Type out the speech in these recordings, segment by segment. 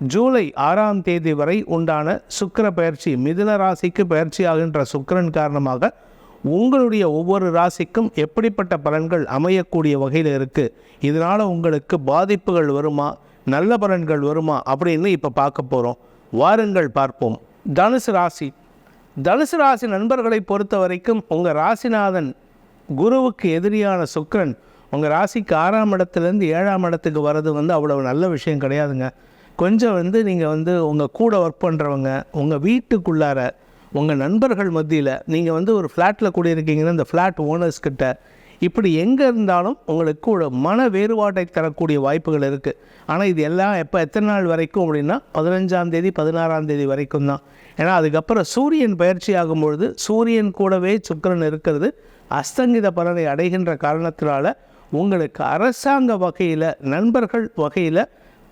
ஜூலை ஆறாம் தேதி வரை உண்டான சுக்கர பயிற்சி மிதுன ராசிக்கு பயிற்சி ஆகின்ற சுக்கிரன் காரணமாக உங்களுடைய ஒவ்வொரு ராசிக்கும் எப்படிப்பட்ட பலன்கள் அமையக்கூடிய வகையில் இருக்குது இதனால் உங்களுக்கு பாதிப்புகள் வருமா நல்ல பலன்கள் வருமா அப்படின்னு இப்போ பார்க்க போகிறோம் வாருங்கள் பார்ப்போம். தனுசு ராசி. தனுசு ராசி நண்பர்களை பொறுத்த வரைக்கும் உங்கள் ராசிநாதன் குருவுக்கு எதிரியான சுக்கரன். உங்கள் ராசிக்கு ஆறாம் இடத்துலேருந்து ஏழாம் இடத்துக்கு வர்றது வந்து அவ்வளவு நல்ல விஷயம் கிடையாதுங்க. கொஞ்சம் வந்து நீங்கள் வந்து உங்கள் கூட ஒர்க் பண்ணுறவங்க உங்கள் வீட்டுக்குள்ளார உங்கள் நண்பர்கள் மத்தியில் நீங்கள் வந்து ஒரு ஃப்ளாட்டில் குடியிருக்கீங்கன்னா இந்த ஃப்ளாட் ஓனர்ஸ்கிட்ட இப்படி எங்கே இருந்தாலும் உங்களுக்கு ஒரு மன வேறுபாட்டை தரக்கூடிய வாய்ப்புகள் இருக்குது ஆனால் இது எல்லாம் எப்போ எத்தனை நாள் வரைக்கும் அப்படின்னா பதினஞ்சாம் தேதி பதினாறாம் தேதி வரைக்கும் தான். ஏன்னா அதுக்கப்புறம் சூரியன் பயிற்சி ஆகும் பொழுது சூரியன் கூடவே சுக்கிரன் இருக்கிறது அஸ்தங்கித பலனை அடைகின்ற காரணத்தினால உங்களுக்கு அரசாங்க வகையில் நண்பர்கள் வகையில்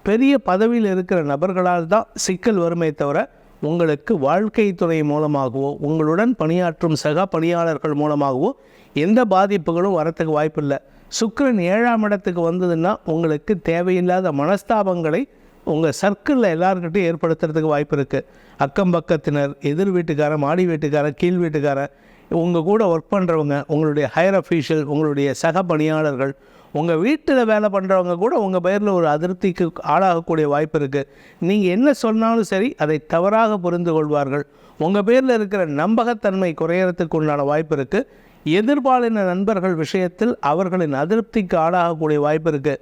பெரிய பதவியில் இருக்கிற நபர்களால் தான் சிக்கல் வருமே தவிர உங்களுக்கு வாழ்க்கை துறை மூலமாகவோ உங்களுடன் பணியாற்றும் சக பணியாளர்கள் மூலமாகவோ எந்த பாதிப்புகளும் வரத்துக்கு வாய்ப்பில்லை. சுக்கிரன் ஏழாம் இடத்துக்கு வந்ததுன்னா உங்களுக்கு தேவையில்லாத மனஸ்தாபங்களை உங்கள் சர்க்கிளில் எல்லாருக்கிட்டையும் ஏற்படுத்துறதுக்கு வாய்ப்பு இருக்குது அக்கம் பக்கத்தினர் எதிர் வீட்டுக்காரன் மாடி வீட்டுக்காரன் கீழ் வீட்டுக்காரன் உங்கள் கூட ஒர்க் பண்ணுறவங்க உங்களுடைய ஹையர் அஃபீஷியல் உங்களுடைய சக பணியாளர்கள் உங்கள் வீட்டில் வேலை பண்ணுறவங்க கூட உங்கள் பெயரில் ஒரு அதிருப்திக்கு ஆளாகக்கூடிய வாய்ப்பு இருக்குது நீங்கள் என்ன சொன்னாலும் சரி அதை தவறாக புரிந்து கொள்வார்கள். உங்கள் பேரில் இருக்கிற நம்பகத்தன்மை குறையறதுக்கு உண்டான வாய்ப்பு இருக்குது எதிர்பாலின நண்பர்கள் விஷயத்தில் அவர்களின் அதிருப்திக்கு ஆளாகக்கூடிய வாய்ப்பு இருக்குது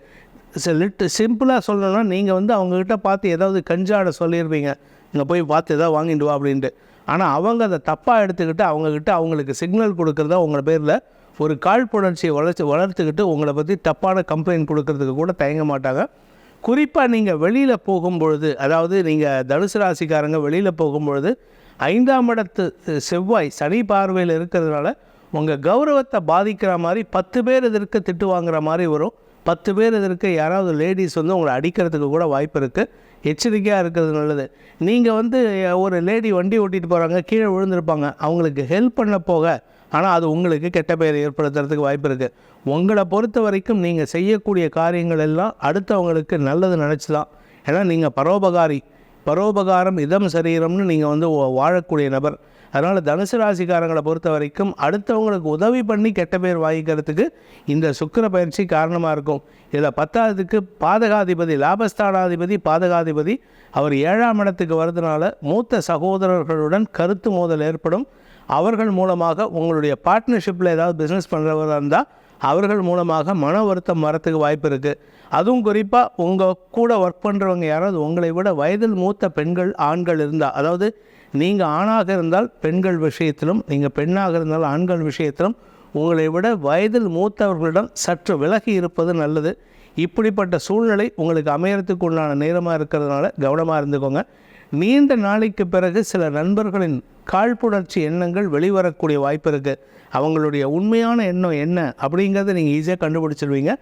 லிட்டு சிம்பிளாக சொல்லணும்னா நீங்கள் வந்து அவங்கக்கிட்ட பார்த்து ஏதாவது கஞ்சாட சொல்லியிருப்பீங்க இங்கே போய் பார்த்து ஏதாவது வாங்கிட்டு வா அப்படின்ட்டு. ஆனால் அவங்க அதை தப்பாக எடுத்துக்கிட்டு அவங்கக்கிட்ட அவங்களுக்கு சிக்னல் கொடுக்குறதா உங்கள் பேரில் ஒரு காழ்ப்புணர்ச்சியை வளர்ச்சி வளர்த்துக்கிட்டு உங்களை பற்றி தப்பான கம்ப்ளைண்ட் கொடுக்கறதுக்கு கூட தயங்க மாட்டாங்க. குறிப்பாக நீங்கள் வெளியில் போகும்பொழுது அதாவது நீங்கள் தனுசு ராசிக்காரங்க வெளியில் போகும்பொழுது ஐந்தாம் இடத்து செவ்வாய் சனி பார்வையில் இருக்கிறதுனால உங்கள் கௌரவத்தை பாதிக்கிற மாதிரி பத்து பேர் இதற்கு திட்டு வாங்குற மாதிரி வரும். பத்து பேர் இதற்கு யாராவது லேடிஸ் வந்து உங்களை அடிக்கிறதுக்கு கூட வாய்ப்பு இருக்குது எச்சரிக்கையாக இருக்கிறது நல்லது. நீங்கள் வந்து ஒரு லேடி வண்டி ஓட்டிகிட்டு போகிறாங்க கீழே விழுந்திருப்பாங்க அவங்களுக்கு ஹெல்ப் பண்ண போக ஆனால் அது உங்களுக்கு கெட்ட பெயர் ஏற்படுத்துறதுக்கு வாய்ப்பு இருக்குது உங்களை பொறுத்த வரைக்கும் நீங்கள் செய்யக்கூடிய காரியங்கள் எல்லாம் அடுத்தவங்களுக்கு நல்லது நினச்சி தான் ஏன்னா நீங்கள் பரோபகாரி. பரோபகாரம் இதம் சரீரம்னு நீங்கள் வந்து வாழக்கூடிய நபர். அதனால் தனுசு ராசிக்காரங்களை பொறுத்த வரைக்கும் அடுத்தவங்களுக்கு உதவி பண்ணி கெட்ட பேர் வாங்கிக்கிறதுக்கு இந்த சுக்கிர பயிற்சி காரணமாக இருக்கும். இதில் பத்தாவதுக்கு பாதகாதிபதி லாபஸ்தானாதிபதி பாதகாதிபதி அவர் ஏழாம் இடத்துக்கு வரதுனால மூத்த சகோதரர்களுடன் கருத்து மோதல் ஏற்படும். அவர்கள் மூலமாக உங்களுடைய பார்ட்னர்ஷிப்பில் ஏதாவது பிஸ்னஸ் பண்ணுறவராக இருந்தால் அவர்கள் மூலமாக மன வருத்தம் வரத்துக்கு வாய்ப்பு இருக்குது அதுவும் குறிப்பாக உங்கள் கூட ஒர்க் பண்ணுறவங்க யாராவது உங்களை விட வயதில் மூத்த பெண்கள் ஆண்கள் இருந்தால் அதாவது நீங்கள் ஆணாக இருந்தால் பெண்கள் விஷயத்திலும் நீங்கள் பெண்ணாக இருந்தால் ஆண்கள் விஷயத்திலும் உங்களை விட வயதில் மூத்தவர்களிடம் சற்று விலகி இருப்பது நல்லது. இப்படிப்பட்ட சூழ்நிலை உங்களுக்கு அமையறதுக்கு உண்டான நேரமாக இருக்கிறதுனால கவனமாக இருந்துக்கோங்க. நீண்ட நாளைக்கு பிறகு சில நண்பர்களின் காழ்ப்புணர்ச்சி எண்ணங்கள் வெளிவரக்கூடிய வாய்ப்பு இருக்குது அவங்களுடைய உண்மையான எண்ணம் என்ன அப்படிங்கிறத நீங்கள் ஈஸியாக கண்டுபிடிச்சிருவீங்க.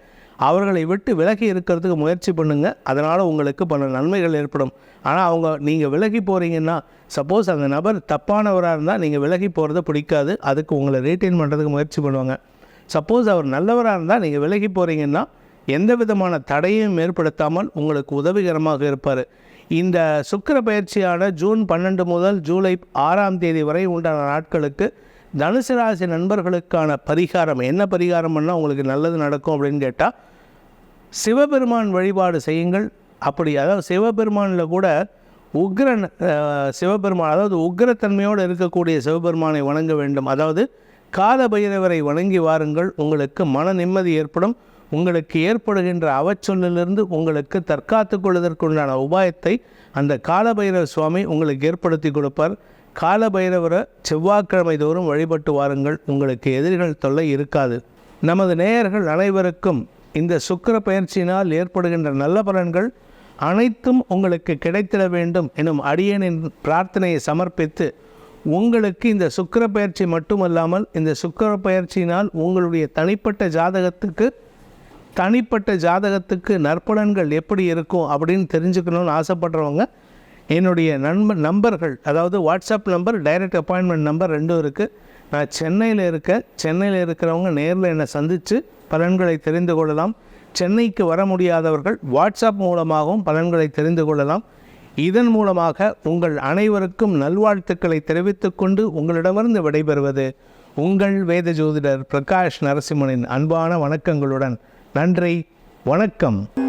அவர்களை விட்டு விலகி இருக்கிறதுக்கு முயற்சி பண்ணுங்கள் அதனால் உங்களுக்கு பல நன்மைகள் ஏற்படும். ஆனால் அவங்க நீங்கள் விலகி போகிறீங்கன்னா சப்போஸ் அந்த நபர் தப்பானவராக இருந்தால் நீங்கள் விலகி போகிறத பிடிக்காது. அதுக்கு உங்களை ரீட்டைன் பண்ணுறதுக்கு முயற்சி பண்ணுவாங்க. சப்போஸ் அவர் நல்லவராக இருந்தால் நீங்கள் விலகி போகிறீங்கன்னா எந்த விதமான தடையும் ஏற்படுத்தாமல் உங்களுக்கு உதவிகரமாக இருப்பார். இந்த சுக்கிர பயிற்சியான ஜூன் பன்னெண்டு முதல் ஜூலை ஆறாம் தேதி வரை உண்டான நாட்களுக்கு தனுசு ராசி நண்பர்களுக்கான பரிகாரம் என்ன பரிகாரம் பண்ணால் உங்களுக்கு நல்லது நடக்கும் அப்படின்னு கேட்டால் சிவபெருமான் வழிபாடு செய்யுங்கள். அப்படி அதாவது சிவபெருமானில் கூட உக்ரன் சிவபெருமான் அதாவது உக்ரத்தன்மையோடு இருக்கக்கூடிய சிவபெருமானை வணங்க வேண்டும். அதாவது கால பைரவரை வணங்கி வாருங்கள். உங்களுக்கு மன நிம்மதி ஏற்படும். உங்களுக்கு ஏற்படுகின்ற அவச்சொல்லிலிருந்து உங்களுக்கு தற்காத்து கொள்வதற்குண்டான உபாயத்தை அந்த காலபைரவ சுவாமி உங்களுக்கு ஏற்படுத்தி கொடுப்பார். காலபைரவரை செவ்வாய்க்கிழமை தோறும் வழிபட்டு வாருங்கள். உங்களுக்கு எதிரிகள் தொல்லை இருக்காது. நமது நேயர்கள் அனைவருக்கும் இந்த சுக்கர பயிற்சியினால் ஏற்படுகின்ற நல்ல பலன்கள் அனைத்தும் உங்களுக்கு கிடைத்திட வேண்டும் எனும் அடியனின் பிரார்த்தனையை சமர்ப்பித்து உங்களுக்கு இந்த சுக்கிர பயிற்சி மட்டுமல்லாமல் இந்த சுக்கர பயிற்சியினால் உங்களுடைய தனிப்பட்ட ஜாதகத்துக்கு தனிப்பட்ட ஜாதகத்துக்கு நற்பலன்கள் எப்படி இருக்கும் அப்படின்னு தெரிஞ்சுக்கணும்னு ஆசைப்படுறவங்க என்னுடைய நண்பர் நம்பர்கள் அதாவது WhatsApp number direct appointment number ரெண்டும் இருக்குது நான் சென்னையில் இருக்கேன் சென்னையில் இருக்கிறவங்க நேரில் என்னை சந்தித்து பலன்களை தெரிந்து கொள்ளலாம். சென்னைக்கு வர முடியாதவர்கள் வாட்ஸ்அப் மூலமாகவும் பலன்களை தெரிந்து கொள்ளலாம். இதன் மூலமாக உங்கள் அனைவருக்கும் நல்வாழ்த்துக்களை தெரிவித்துக்கொண்டு உங்களிடமிருந்து விடைபெறுவது உங்கள் வேத ஜோதிடர் பிரகாஷ் நரசிம்மனின் அன்பான வணக்கங்களுடன் நன்றி வணக்கம்.